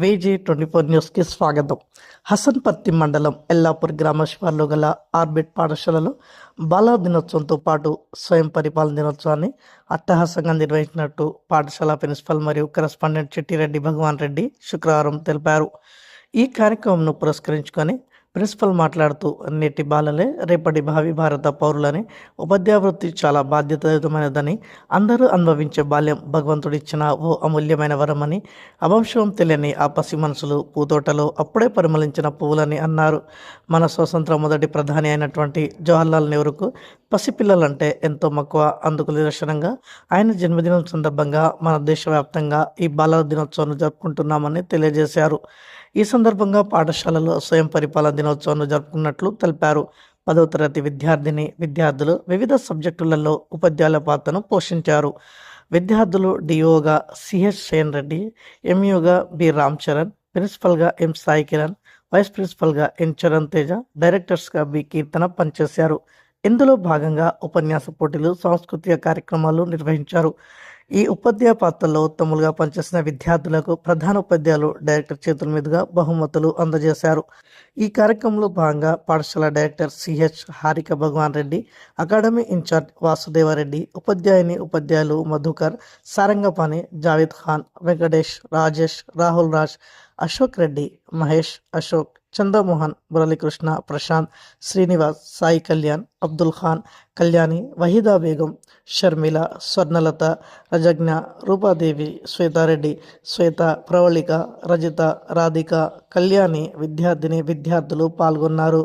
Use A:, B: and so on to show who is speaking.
A: వేజీ twenty four న్యూస్కి స్వాగతం. హసన్పత్తి మండలం ఎల్లాపూర్ గ్రామ శివార్లో గల ఆర్బిట్ పాఠశాలలో బాలా దినోత్సవంతో పాటు స్వయం పరిపాలన దినోత్సవాన్ని అట్టహాసంగా నిర్వహించినట్టు పాఠశాల ప్రిన్సిపల్ మరియు కరెస్పాండెంట్ చెట్టిరెడ్డి భగవాన్ రెడ్డి శుక్రవారం తెలిపారు. ఈ కార్యక్రమంను పురస్కరించుకొని ప్రిన్సిపల్ మాట్లాడుతూ నేటి బాలలే రేపటి భావి భారత పౌరులని ఉపాధ్యాయ వృత్తి చాలా బాధ్యతాయుతమైనదని అందరూ అనుభవించే బాల్యం భగవంతుడిచ్చిన ఓ అమూల్యమైన వరమని అవంశం తెలియని ఆ పసి మనసులు పూతోటలో అప్పుడే పరిమళించిన పువ్వులని అన్నారు. మన స్వతంత్ర మొదటి ప్రధాని అయినటువంటి జవహర్లాల్ నెహ్రూకు పసిపిల్లలంటే ఎంతో మక్కువ. అందుకు నిదర్శనంగా ఆయన జన్మదినం సందర్భంగా మన దేశవ్యాప్తంగా ఈ బాలల దినోత్సవాన్ని జరుపుకుంటున్నామని తెలియజేశారు. ఈ సందర్భంగా పాఠశాలలో స్వయం పరిపాలన దినోత్సవాన్ని జరుపుకున్నట్లు తెలిపారు. పదవ తరగతి విద్యార్థిని విద్యార్థులు వివిధ సబ్జెక్టులలో ఉపాధ్యాయుల పాత్రను పోషించారు. విద్యార్థులు డిఓగా సిహెచ్ శయన్ రెడ్డి ఎంయూగా బి రామ్ చరణ్ ప్రిన్సిపల్గా ఎం సాయి కిరణ్ వైస్ ప్రిన్సిపల్గా ఎన్ చరణ్ తేజ డైరెక్టర్స్గా బి కీర్తన పనిచేశారు. ఇందులో భాగంగా ఉపన్యాస పోటీలు సాంస్కృతిక కార్యక్రమాలు నిర్వహించారు. ఈ ఉపాధ్యాయ పాత్రలో ఉత్తములుగా పనిచేసిన విద్యార్థులకు ప్రధాన ఉపాధ్యాయులు డైరెక్టర్ చేతుల మీదుగా బహుమతులు అందజేశారు. ఈ కార్యక్రమంలో భాగంగా పాఠశాల director CH Harika Bhagavan Reddy academy incharge Vasudevareddy ఉపాధ్యాయుని ఉపాధ్యాయులు మధుకర్ సారంగపాణి జావేద్ ఖాన్ వెంకటేష్ రాజేష్ రాహుల్ రాజ్ అశోక్ రెడ్డి మహేష్ అశోక్ చంద్రమోహన్ మురళీకృష్ణ ప్రశాంత్ శ్రీనివాస్ సాయి కళ్యాణ్ అబ్దుల్ ఖాన్ కళ్యాణి వహీదా బేగం షర్మిల స్వర్ణలత రజజ్ఞ రూపాదేవి శ్వేతారెడ్డి శ్వేత ప్రవళిక రజిత రాధిక కళ్యాణి విద్యార్థిని విద్యార్థులు పాల్గొన్నారు.